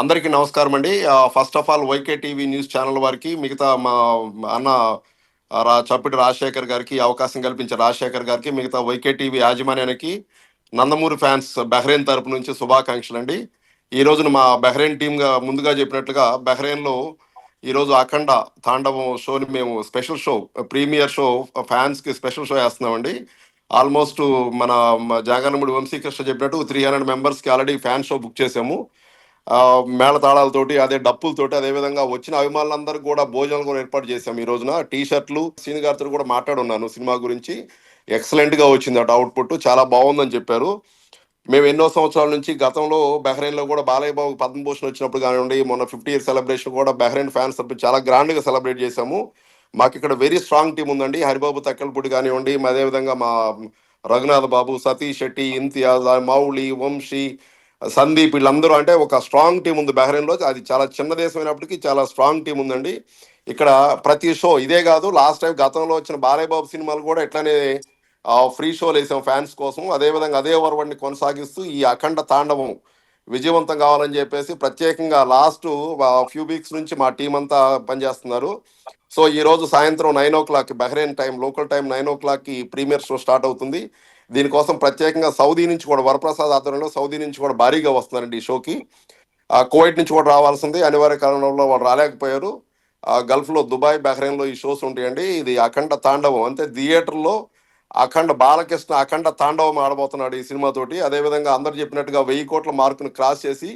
అందరికీ నమస్కారం అండి. First of all Y K TV news channel వారికి మిగతా మా అన్న రా చప్పిటి రాజశేఖర్ గారికి అవకాశం కల్పించే రాజశేఖర్ గారికి మిగతా వైకే టీవీ యాజమాన్యానికి నందమూరి ఫ్యాన్స్ బహ్రెయిన్ తరపు నుంచి శుభాకాంక్షలు అండి. ఈ రోజున మా బహ్రెయిన్ టీమ్గా ముందుగా చెప్పినట్లుగా బహ్రెయిన్లో ఈ రోజు అఖండ తాండవం షోని మేము స్పెషల్ షో ప్రీమియర్ షో ఫ్యాన్స్కి స్పెషల్ షో వేస్తున్నామండి. ఆల్మోస్ట్ మన జాగన్నముడి వంశీకృష్ణ చెప్పినట్టు త్రీ హండ్రెడ్ మెంబర్స్కి ఆల్రెడీ ఫ్యాన్ షో బుక్ చేసాము. మేళతాళాలతోటి అదే డప్పులతోటి అదే విధంగా వచ్చిన అభిమానులందరూ కూడా భోజనాలు కూడా ఏర్పాటు చేశాం ఈ రోజున. టీ షర్ట్లు సీని గారితో కూడా మాట్లాడున్నాను సినిమా గురించి. ఎక్సలెంట్గా వచ్చింది అటు అవుట్పుట్ చాలా బాగుందని చెప్పారు. మేము ఎన్నో సంవత్సరాల నుంచి గతంలో బహ్రెయిన్లో కూడా బాలయ్య బాబు పద్మభూషణ్ వచ్చినప్పుడు కానివ్వండి మొన్న ఫిఫ్టీ ఇయర్ సెలబ్రేషన్ కూడా బహ్రెయిన్ ఫ్యాన్స్ తరపు చాలా గ్రాండ్గా సెలబ్రేట్ చేశాము. మాకు ఇక్కడ వెరీ స్ట్రాంగ్ టీం ఉందండి. హరిబాబు తక్కలపూడి కానివ్వండి అదేవిధంగా మా రఘునాథ్ బాబు సతీష్ శెట్టి ఇంతియాజ్ మౌళి వంశీ సందీప్ వీళ్ళందరూ అంటే ఒక స్ట్రాంగ్ టీం ఉంది బహ్రెయిన్లో. అది చాలా చిన్న దేశం అయినప్పటికీ చాలా స్ట్రాంగ్ టీం ఉందండి. ఇక్కడ ప్రతి షో ఇదే కాదు లాస్ట్ టైం గతంలో వచ్చిన బాలయ్యబాబు సినిమాలు కూడా ఇట్లానే ఫ్రీ షోలు వేసాం ఫ్యాన్స్ కోసం. అదే విధంగా అదే వరవడిని కొనసాగిస్తూ ఈ అఖండ తాండవం విజయవంతం కావాలని చెప్పేసి ప్రత్యేకంగా లాస్ట్ ఫ్యూ వీక్స్ నుంచి మా టీం అంతా పనిచేస్తున్నారు. సో ఈ రోజు సాయంత్రం nine o'clock Bahrain time local time nine ఓ క్లాక్కి ప్రీమియర్ షో స్టార్ట్ అవుతుంది. దీనికోసం ప్రత్యేకంగా సౌదీ నుంచి కూడా వరప్రసాద్ ఆధ్వర్యంలో సౌదీ నుంచి కూడా భారీగా వస్తున్నారండి ఈ షోకి. ఆ కువైట్ నుంచి కూడా రావాల్సింది. అనివార్య కారణంలో వాళ్ళు రాలేకపోయారు. గల్ఫ్లో దుబాయ్ బహ్రెయిన్లో ఈ షోస్ ఉంటాయండి. ఇది అఖండ తాండవం. అంటే థియేటర్లో అఖండ బాలకృష్ణ అఖండ తాండవం ఆడబోతున్నాడు ఈ సినిమాతోటి అదే విధంగా అందరు చెప్పినట్టుగా వెయ్యి కోట్ల మార్కును క్రాస్ చేసి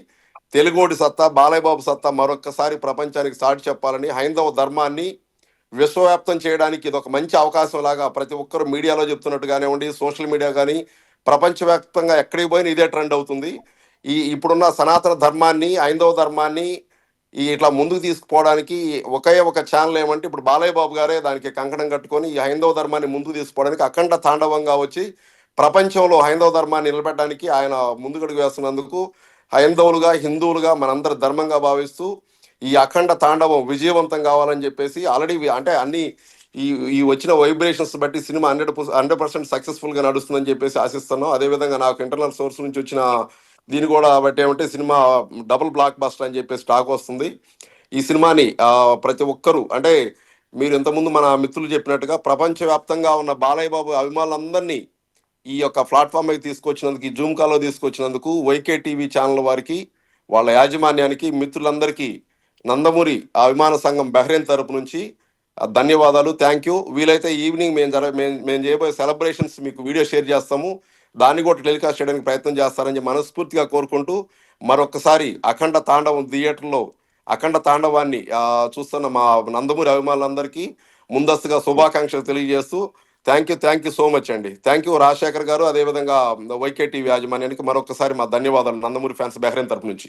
తెలుగోడి సత్తా బాలయ్యబాబు సత్తా మరొక్కసారి ప్రపంచానికి సాటి చెప్పాలని హైందవ ధర్మాన్ని విశ్వవ్యాప్తం చేయడానికి ఇది ఒక మంచి అవకాశం లాగా ప్రతి ఒక్కరు మీడియాలో చెప్తున్నట్టు కానివ్వండి సోషల్ మీడియా కానీ ప్రపంచవ్యాప్తంగా ఎక్కడికి పోయినా ఇదే ట్రెండ్ అవుతుంది. ఈ ఇప్పుడున్న సనాతన ధర్మాన్ని హైందవ ధర్మాన్ని ఈ ఇట్లా ముందుకు తీసుకుపోవడానికి ఒకే ఒక ఛానల్ ఏమంటే ఇప్పుడు బాలయ్య బాబు గారే దానికి కంకణం కట్టుకొని ఈ హైందవ ధర్మాన్ని ముందుకు తీసుకోవడానికి అఖండ తాండవంగా వచ్చి ప్రపంచంలో హైందవ ధర్మాన్ని నిలబెట్టడానికి ఆయన ముందుగడుగు వేస్తున్నందుకు హైందవులుగా హిందువులుగా మనందరి ధర్మంగా భావిస్తూ ఈ అఖండ తాండవం విజయవంతం కావాలని చెప్పేసి ఆల్రెడీ అంటే అన్ని ఈ ఈ వచ్చిన వైబ్రేషన్స్ బట్టి సినిమా హండ్రెడ్ హండ్రెడ్ పర్సెంట్ సక్సెస్ఫుల్గా నడుస్తుందని చెప్పేసి ఆశిస్తున్నాం. అదేవిధంగా నాకు ఇంటర్నల్ సోర్స్ నుంచి వచ్చిన దీని కూడా బట్టి ఏమంటే సినిమా డబుల్ బ్లాక్ బస్టర్ అని చెప్పేసి టాక్ వస్తుంది. ఈ సినిమాని ప్రతి ఒక్కరూ అంటే మీరు ఇంతకుముందు మన మిత్రులు చెప్పినట్టుగా ప్రపంచవ్యాప్తంగా ఉన్న బాలయ్య బాబు అభిమానులందరినీ ఈ యొక్క ప్లాట్ఫామ్ మీద తీసుకొచ్చినందుకు ఈ జూమ్ కాల్లో తీసుకొచ్చినందుకు వైకే టీవీ ఛానల్ వారికి వాళ్ళ యాజమాన్యానికి మిత్రులందరికీ నందమూరి అభిమాన సంఘం బహ్రెయిన్ తరపు నుంచి ధన్యవాదాలు థ్యాంక్ యూ వీలైతే ఈవినింగ్ మేము జర మేము మేము చేయబోయే సెలబ్రేషన్స్ మీకు వీడియో షేర్ చేస్తాము. దాన్ని కూడా టెలికాస్ట్ చేయడానికి ప్రయత్నం చేస్తారని మనస్ఫూర్తిగా కోరుకుంటూ మరొకసారి అఖండ తాండవం థియేటర్లో అఖండ తాండవాన్ని చూస్తున్న మా నందమూరి అభిమానులందరికీ ముందస్తుగా శుభాకాంక్షలు తెలియజేస్తూ thank you thank you so much అండి. థ్యాంక్ యూ రాజశేఖర్ గారు. అదేవిధంగా వైకే టీవీ యాజమాన్యానికి మరొకసారి మా ధన్యవాదాలు నందమూరి ఫ్యాన్స్ బెహ్రెన్ తరపు నుంచి.